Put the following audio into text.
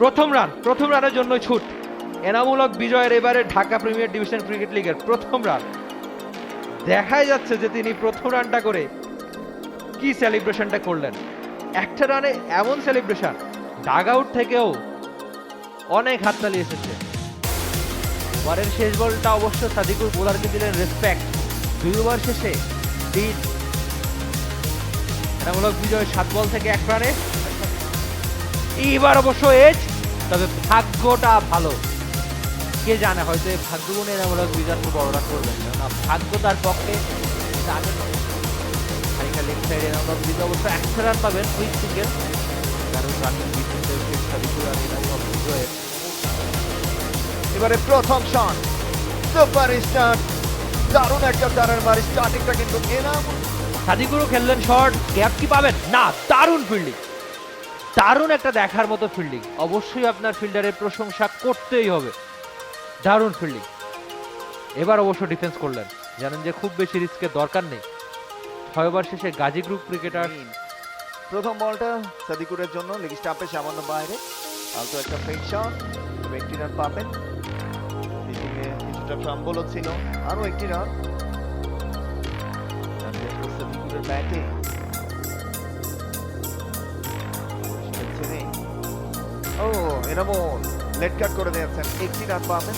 প্রথম রান প্রথম রানের জন্য ছুট। এনামূলক বিজয়ের এবারে ঢাকা প্রিমিয়ার ডিভিশন ক্রিকেট লিগের প্রথম রান দেখাই যাচ্ছে যে তিনি প্রথম রানটা করে কি সেলিব্রেশনটা করলেন। একটা রানে এমন সেলিব্রেশন ডাগ আউট থেকেও অনেক হাত হাততালি এসেছে। ওভারের শেষ বলটা অবশ্য সাদিকুর বোলারকে দিলেন রেসপেক্ট দুই ওভার শেষে তিন এনামূলক বিজয় সাত বল থেকে এক রানে এইবার অবশ্য এজ, তবে ভাগ্যটা ভালো। কে জানে, হয়তো এই ভাগ্যগুণে এনামূলক বিজয় খুব বড়রা করবেন। না ভাগ্য তার পক্ষে খানিকটা লেগ সাইডে এনামূলক বিজয় অবশ্য একটা রান পাবেন কুইক সিঙ্গেল কারণ আর এনামূলক বিজয়ের এবারে প্রথম শট সুপার স্টার দারুণ একটা চারের মারি স্টার্টিংটা কিন্তু এনাম। সাদিকুরও খেললেন শর্ট গ্যাপ কি পাবেন? না, দারুণ ফিল্ডিং দারুণ একটা দেখার মতো ফিল্ডিং অবশ্যই আপনার ফিল্ডারের প্রশংসা করতেই হবে। দারুণ ফিল্ডিং এবার অবশ্য ডিফেন্স করলেন। জানেন যে খুব বেশি রিস্কের দরকার নেই। ছয় ওভার শেষে গাজী গ্রুপ ক্রিকেটার প্রথম বলটা সাদিকুরের জন্য লেগ স্টাম্পে সামান্য বাইরে। আলতো একটা ফেক শট একটি রান পাবেন। ফিল্ডিংয়ে কিছুটা ট্রাম্বলও ছিল। আরও একটি রান সাদিকুরের ব্যাটে ও এনামল লেট কাট করে দিয়েছেন। একটি রান পাবেন।